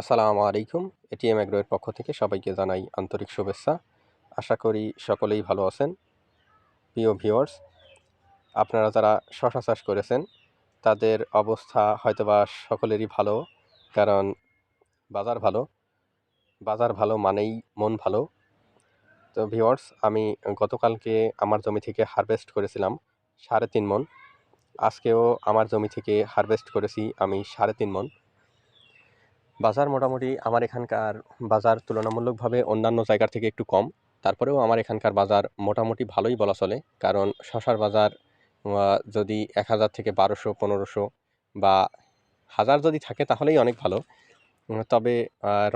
আসসালামু আলাইকুম। এটিএম এগ্রোয়ের পক্ষ থেকে সবাইকে জানাই আন্তরিক শুভেচ্ছা। আশা করি সকলেই ভালো আছেন। প্রিয় ভিউয়ার্স, আপনারা যারা শশা চাষ করেছেন, তাদের অবস্থা হয়তোবা সকলেরই ভালো, কারণ বাজার ভালো। বাজার ভালো মানেই মন ভালো। তো ভিউয়ার্স, আমি গতকালকে আমার জমি থেকে হারভেস্ট করেছিলাম সাড়ে তিন মন আজকেও আমার জমি থেকে হারভেস্ট করেছি আমি সাড়ে তিন মন বাজার মোটামুটি আমার এখানকার বাজার তুলনামূলকভাবে অন্যান্য জায়গার থেকে একটু কম। তারপরেও আমার এখানকার বাজার মোটামুটি ভালোই বলা চলে। কারণ শশার বাজার যদি এক হাজার থেকে বারোশো, পনেরোশো বা হাজার যদি থাকে তাহলেই অনেক ভালো। তবে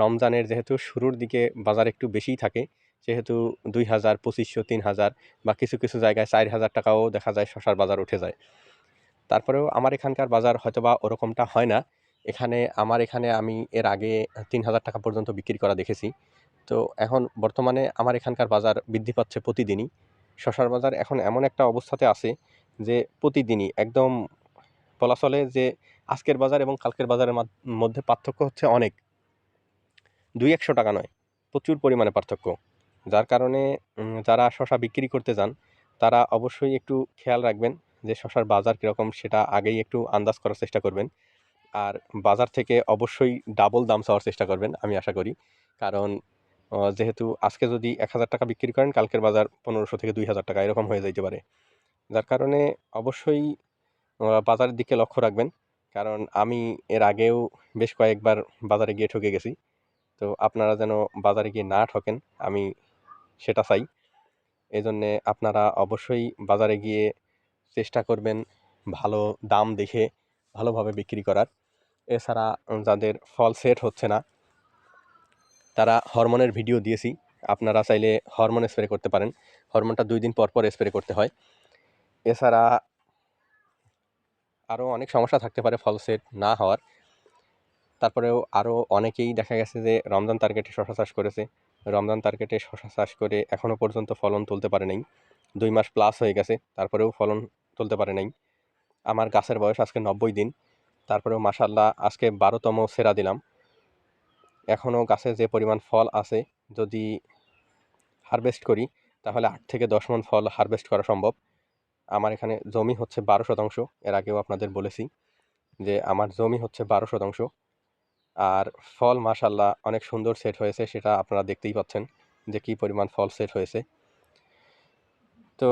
রমজানের যেহেতু শুরুর দিকে বাজার একটু বেশিই থাকে, যেহেতু দুই হাজার, পঁচিশশো, তিন হাজার বা কিছু কিছু জায়গায় চার হাজার টাকাও দেখা যায় শশার বাজার উঠে যায়। তারপরেও আমার এখানকার বাজার হয়তোবা ওরকমটা হয় না। এখানে, আমার এখানে আমি এর আগে তিন হাজার টাকা পর্যন্ত বিক্রি করা দেখেছি। তো এখন বর্তমানে আমার এখানকার বাজার বৃদ্ধি পাচ্ছে প্রতিদিনই। শশার বাজার এখন এমন একটা অবস্থাতে আছে যে, প্রতিদিনই একদম বলা চলে যে, আজকের বাজার এবং কালকের বাজারের মধ্যে পার্থক্য হচ্ছে অনেক। দুই একশো টাকা নয়, প্রচুর পরিমাণে পার্থক্য। যার কারণে যারা শশা বিক্রি করতে যান, তারা অবশ্যই একটু খেয়াল রাখবেন যে শশার বাজার কীরকম সেটা আগেই একটু আন্দাজ করার চেষ্টা করবেন। আর বাজার থেকে অবশ্যই ডাবল দাম চাওয়ার চেষ্টা করবেন, আমি আশা করি। কারণ যেহেতু আজকে যদি এক হাজার টাকা বিক্রি করেন, কালকের বাজার পনেরোশো থেকে দুই হাজার টাকা, এরকম হয়ে যাইতে পারে। যার কারণে অবশ্যই বাজারের দিকে লক্ষ্য রাখবেন। কারণ আমি এর আগেও বেশ কয়েকবার বাজারে গিয়ে ঠকে গেছি। তো আপনারা যেন বাজারে গিয়ে না ঠকেন, আমি সেটা চাই। এই জন্যে আপনারা অবশ্যই বাজারে গিয়ে চেষ্টা করবেন ভালো দাম দেখে ভালোভাবে বিক্রি করার। এছাড়া যাদের ফল সেট হচ্ছে না, তারা হরমোনের ভিডিও দিয়েছি। আপনারা চাইলে হরমোন স্প্রে করতে পারেন। হরমোনটা দুই দিন পর পর স্প্রে করতে হয়। এছাড়া আরও অনেক সমস্যা থাকতে পারে ফল সেট না হওয়ার। তারপরেও আরও অনেকেই দেখা গেছে যে রমজান টার্গেটে শশা চাষ করেছে। রমজান টার্গেটে শশা চাষ করে এখনও পর্যন্ত ফলন তুলতে পারে নাই। দুই মাস প্লাস হয়ে গেছে, তারপরেও ফলন তুলতে পারে নাই। আমার গাছের বয়স আজকে নব্বই দিন। তারপরেও মাসাল্লাহ আজকে বারোতম সেরা দিলাম। এখনও গাছে যে পরিমাণ ফল আছে, যদি হারভেস্ট করি, তাহলে আট থেকে দশ মন ফল হারভেস্ট করা সম্ভব। আমার এখানে জমি হচ্ছে বারো শতাংশ, এর আগেও আপনাদের বলেছি যে আমার জমি হচ্ছে বারো শতাংশ। আর ফল মাশাল্লাহ অনেক সুন্দর সেট হয়েছে, সেটা আপনারা দেখতেই পাচ্ছেন যে কী পরিমাণ ফল সেট হয়েছে। তো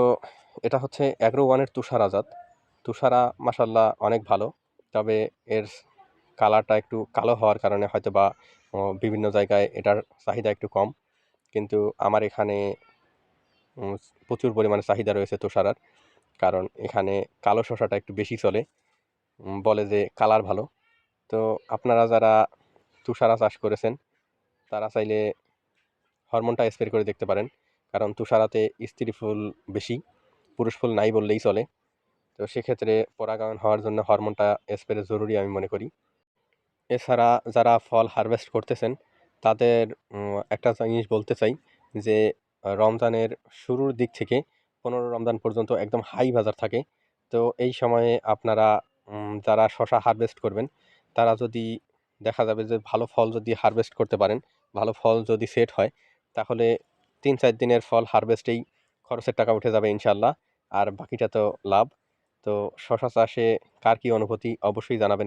এটা হচ্ছে অ্যাগ্রো ওয়ানের তুষার আজাদ তুষারা মাশাল্লাহ অনেক ভালো। তবে এর কালারটা একটু কালো হওয়ার কারণে হয়তো বা বিভিন্ন জায়গায় এটার চাহিদা একটু কম। কিন্তু আমার এখানে প্রচুর পরিমাণে চাহিদা রয়েছে তুষারার। কারণ এখানে কালো শসাটা একটু বেশি চলে বলে যে কালার ভালো। তো আপনারা যারা তুষারা চাষ করেছেন, তারা চাইলে হরমোনটা স্প্রে করে দেখতে পারেন। কারণ তুষারাতে স্ত্রী ফুল বেশি, পুরুষ ফুল নাই বললেই চলে। তো সেক্ষেত্রে পরাগায়ন হওয়ার জন্য হরমোনটা স্প্রে জরুরি আমি মনে করি। এছাড়া যারা ফল হারভেস্ট করতেছেন, তাদের একটা জিনিস বলতে চাই যে, রমজানের শুরুর দিক থেকে পনেরো রমজান পর্যন্ত একদম হাই বাজার থাকে। তো এই সময়ে আপনারা যারা শশা হারভেস্ট করবেন, তারা যদি দেখা যাবে যে ভালো ফল যদি হারভেস্ট করতে পারেন, ভালো ফল যদি সেট হয়, তাহলে তিন চার দিনের ফল হারভেস্টেই খরচের টাকা উঠে যাবে ইনশাল্লাহ আর বাকিটা তো লাভ। তো শশা চাষে কার কী অনুভূতি? অবশ্যই জানাবেন।